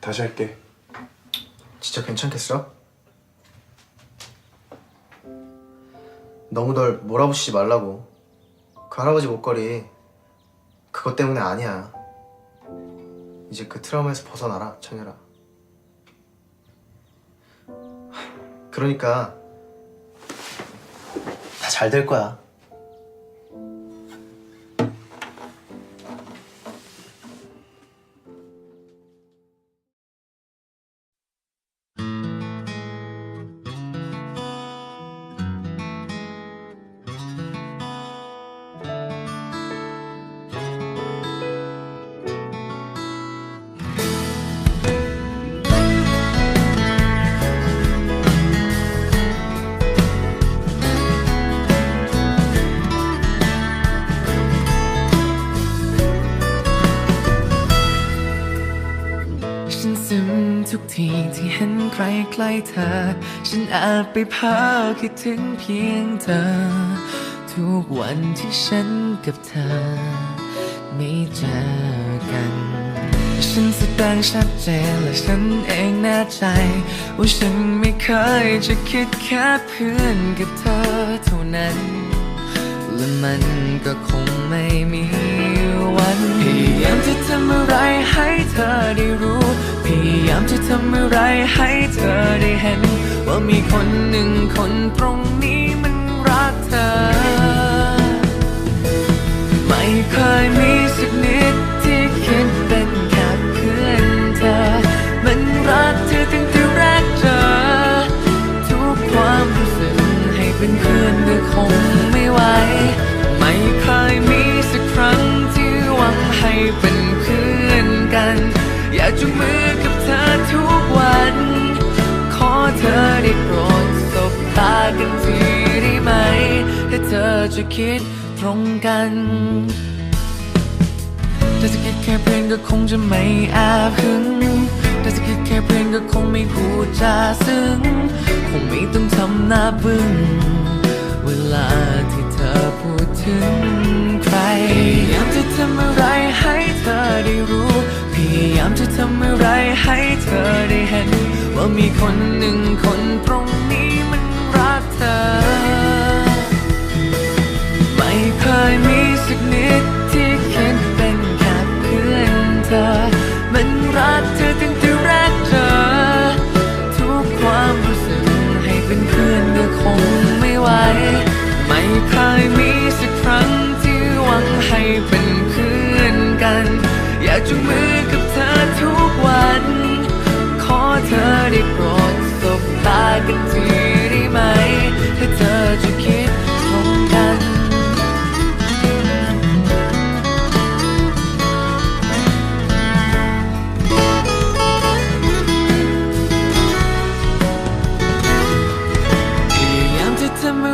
다시 할게. 진짜 괜찮겠어? 너무 널 몰아붙이지 말라고. 그 할아버지 목걸이 그것 때문에 아니야. 이제 그 트라우마에서 벗어나라, 천열아. 그러니까 다 잘 될 거야. ทุกทีที่เห็นใครใกล้เธอ ฉันอาจไปเพ้อคิดถึงเพียงเธอ ทุกวันที่ฉันกับเธอ ไม่เจอกัน ฉันแสดงชัดเจนและฉันเองแน่ใจ ว่าฉันไม่เคยจะคิดแค่เพื่อนกับเธอเท่านั้น และมันก็คงไม่มีวันพยายามจะทำอะไรให้เธอได้รู้ ยายามจะทำอะไรให้เธอได้เห็น ว่ามีคนหนึ่งคนตรงนี้ ได้โปรดสบตากันทีได้ไหมถ้าเธอจะคิดตรงกันถ้าจะคิดแค่เพื่อนก็คงจะไม่แอบหึงถ้าจะคิดแค่เพื่อนก็คงไม่พูดจาซึ้ง คงไม่ต้องทำหน้าบึ้งเวลาที่เธอพูดถึงใคร พยายามจะทำอะไรให้เธอได้รู้ พยายามจะทำอะไรให้เธอได้เห็น ว่ามีคนหนึ่งคนตรง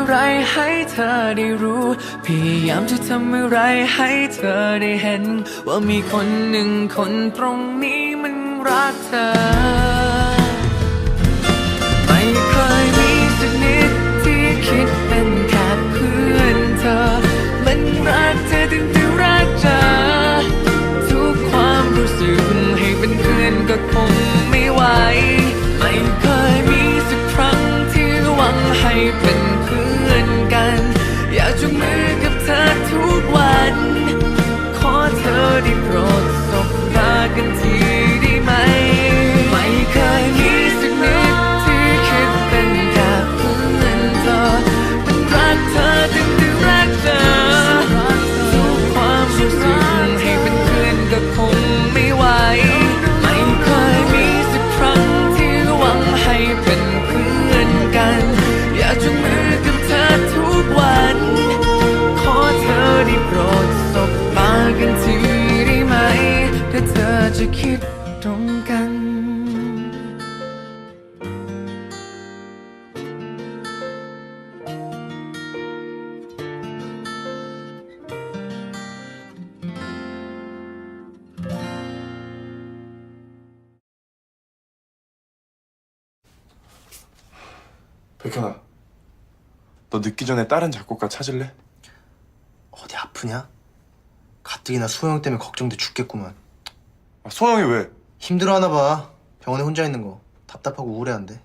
อะไรให้เธอได้รู้ พยายามจะทำอะไรให้เธอได้เห็น ว่ามีคนหนึ่งคนตรงนี้มันรักเธอ ไม่เคยมีสักนิดที่คิดเป็นแค่เพื่อนเธอ มันรักเธอตั้งแต่แรกเจอทุกความรู้สึกให้เป็นเพื่อนก็คงไม่ไหว ไม่เคยมีสักครั้งที่หวังให้เป็นเพื่อน ต 아주 길 동안 백현아 너 늦기 전에 다른 작곡가 찾을래? 어디 아프냐? 가뜩이나 수호형 때문에 걱정돼 죽겠구만 아, 소영이 왜? 힘들어하나 봐. 병원에 혼자 있는 거 답답하고 우울해한대.